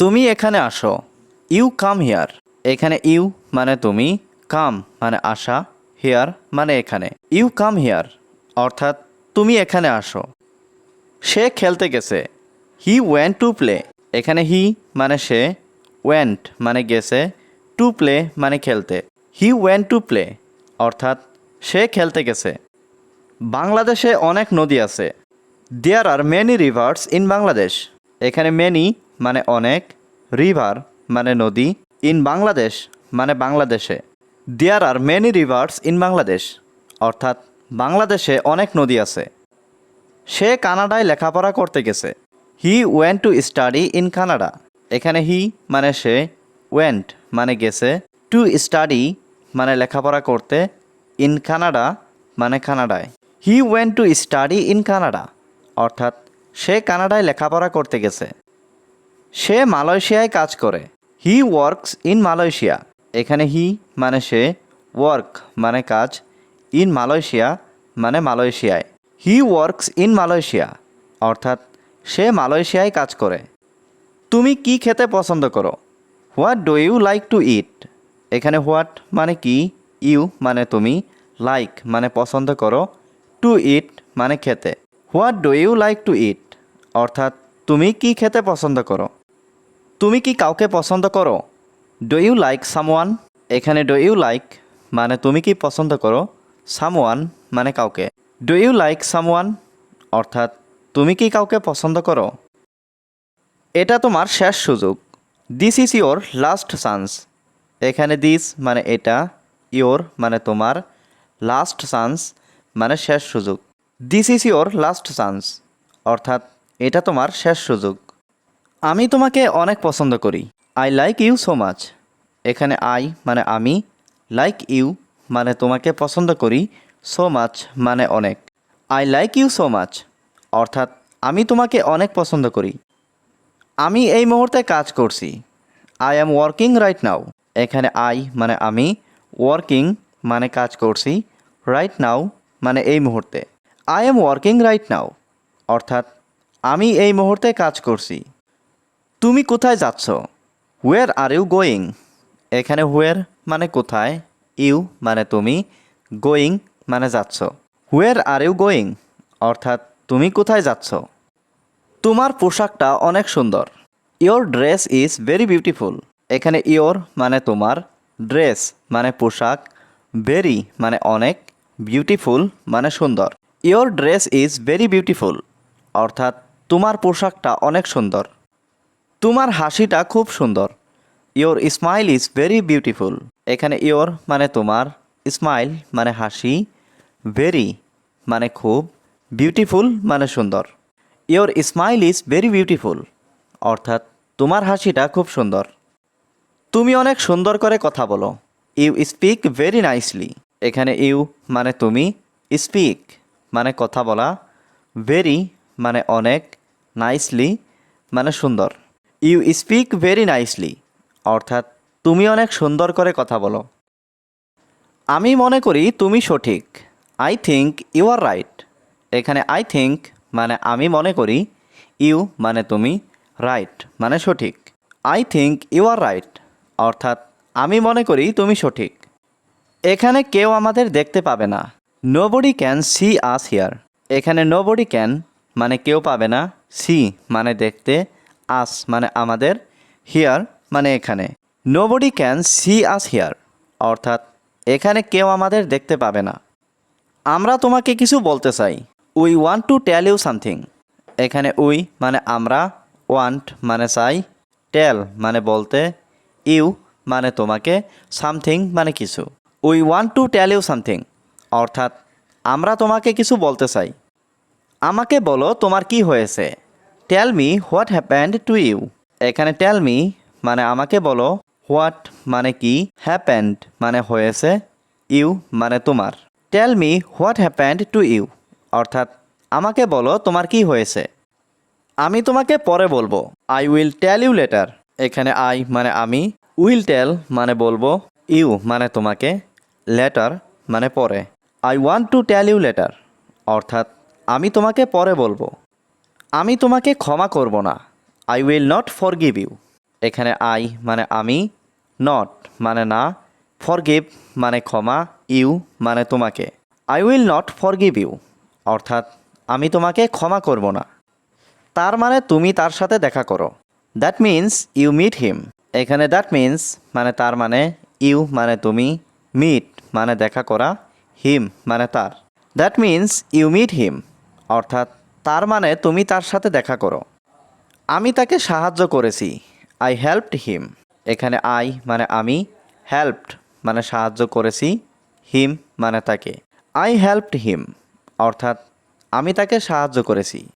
তুমি এখানে আসো। You come here. এখানে ইউ মানে তুমি, কাম মানে আসা, হিয়ার মানে এখানে। ইউ কাম হিয়ার, অর্থাৎ তুমি এখানে আসো। সে খেলতে গেছে। He went to play. এখানে হি মানে সে, ওয়েন্ট মানে গেছে, টু প্লে মানে খেলতে। হি ওয়েন্ট টু প্লে, অর্থাৎ সে খেলতে গেছে। বাংলাদেশে অনেক নদী আছে। There are many rivers in Bangladesh এখানে মেনি মানে অনেক রিভার মানে নদী ইন বাংলাদেশ মানে বাংলাদেশে। There are many rivers in Bangladesh অর্থাৎ বাংলাদেশে অনেক নদী আছে। সে কানাডায় লেখাপড়া করতে গেছে। He went to study in Canada এখানে হি মানে সে ওয়েন্ট মানে গেছে। টু স্টাডি মানে লেখাপড়া করতে ইন কানাডা মানে কানাডায়। He went to study in Canada অর্থাৎ সে কানাডায় লেখাপড়া করতে গেছে। সে মালয়েশিয়ায় কাজ করে। হি ওয়ার্কস ইন মালয়েশিয়া এখানে হি মানে সে ওয়ার্ক মানে কাজ। ইন মালয়েশিয়া মানে মালয়েশিয়ায়। হি ওয়ার্কস ইন মালয়েশিয়া অর্থাৎ সে মালয়েশিয়ায় কাজ করে। তুমি কি খেতে পছন্দ করো? What do you like to eat এখানে হোয়াট মানে কি? ইউ মানে তুমি। লাইক মানে পছন্দ করো। টু ইট মানে খেতে। What do you like to eat অর্থাৎ তুমি কি খেতে পছন্দ করো? তুমি কি কাউকে পছন্দ করো? ডু ইউ লাইক সামওয়ান এখানে ডু ইউ লাইক মানে তুমি কি পছন্দ করো? সামওয়ান মানে কাউকে। ডু ইউ লাইক সামওয়ান অর্থাৎ তুমি কি কাউকে পছন্দ করো? এটা তোমার শেষ সুযোগ। This is your last chance এখানে দিস মানে এটা ইয়োর মানে তোমার লাস্ট চান্স মানে শেষ সুযোগ। This is your last chance অর্থাৎ এটা তোমার শেষ সুযোগ। আমি তোমাকে অনেক পছন্দ করি। I like you so much এখানে আই মানে আমি লাইক ইউ মানে তোমাকে পছন্দ করি সো মাচ মানে অনেক। I like you so much অর্থাৎ আমি তোমাকে অনেক পছন্দ করি। আমি এই মুহূর্তে কাজ করছি। I am working right now এখানে আই মানে আমি ওয়ার্কিং মানে কাজ করছি রাইট নাও মানে এই মুহূর্তে। I am working right now অর্থাৎ আমি এই মুহূর্তে কাজ করছি। তুমি কোথায় যাচ্ছ? হোয়ার আর ইউ গোয়িং এখানে হোয়ার মানে কোথায়? ইউ মানে তুমি গোয়িং মানে যাচ্ছ। হোয়ার আর ইউ গোয়িং অর্থাৎ তুমি কোথায় যাচ্ছ? তোমার পোশাকটা অনেক সুন্দর। Your dress is very beautiful এখানে ইয়োর মানে তোমার ড্রেস মানে পোশাক ভেরি মানে অনেক বিউটিফুল মানে সুন্দর। Your dress is very beautiful অর্থাৎ তোমার পোশাকটা অনেক সুন্দর। তোমার হাসিটা খুব সুন্দর। Your smile is very beautiful এখানে ইয়োর মানে তোমার স্মাইল মানে হাসি ভেরি মানে খুব বিউটিফুল মানে সুন্দর। Your smile is very beautiful অর্থাৎ তোমার হাসিটা খুব সুন্দর। তুমি অনেক সুন্দর করে কথা বলো। ইউ স্পিক ভেরি নাইসলি এখানে ইউ মানে তুমি স্পিক মানে কথা বলা ভেরি মানে অনেক নাইসলি মানে সুন্দর। ইউ স্পিক ভেরি নাইসলি অর্থাৎ, তুমি অনেক সুন্দর করে কথা বলো। আমি মনে করি তুমি সঠিক। I think you are right এখানে আই থিঙ্ক মানে আমি মনে করি ইউ মানে তুমি রাইট মানে সঠিক। I think you are right অর্থাৎ, আমি মনে করি তুমি সঠিক। এখানে কেউ আমাদের দেখতে পাবে না। Nobody can see us here এখানে নো বডি ক্যান মানে কেউ পাবে না। সি মানে দেখতে আস মানে আমাদের হিয়ার মানে এখানে। Nobody can see us here অর্থাৎ এখানে কেউ আমাদের দেখতে পাবে না। আমরা তোমাকে কিছু বলতে চাই। We want to tell you something এখানে উই মানে আমরা ওয়ান্ট মানে চাই। টেল মানে বলতে ইউ মানে তোমাকে সামথিং মানে কিছু। We want to tell you something অর্থাৎ আমরা তোমাকে কিছু বলতে চাই। আমাকে বলো তোমার কি হয়েছে। Tell me what happened to you এখানে টেল মি মানে আমাকে বলো হোয়াট মানে কি হ্যাপেন্ড মানে হয়েছে ইউ মানে তোমার। Tell me what happened to you অর্থাৎ আমাকে বলো তোমার কি হয়েছে। আমি তোমাকে পরে বলব। I will tell you later এখানে আই মানে আমি উইল টেল মানে বলব ইউ মানে তোমাকে লেটার মানে পরে। I want to tell you later অর্থাৎ আমি তোমাকে পরে বলব। আমি তোমাকে ক্ষমা করব না। I will not forgive you এখানে আই মানে আমি নট মানে না ফরগিভ মানে ক্ষমা ইউ মানে তোমাকে। I will not forgive you অর্থাৎ, আমি তোমাকে ক্ষমা করব না। তার মানে তুমি তার সাথে দেখা করো। That means you meet him এখানে দ্যাট মিন্স মানে তার মানে ইউ মানে তুমি মিট মানে দেখা করা হিম মানে তার। That means you meet him অর্থাৎ তার মানে তুমি তার সাথে দেখা করো। আমি তাকে সাহায্য করেছি। আই হেল্পড হিম এখানে আই মানে আমি। হেল্পড মানে সাহায্য করেছি। হিম মানে তাকে। আই হেল্পড হিম অর্থাৎ আমি তাকে সাহায্য করেছি।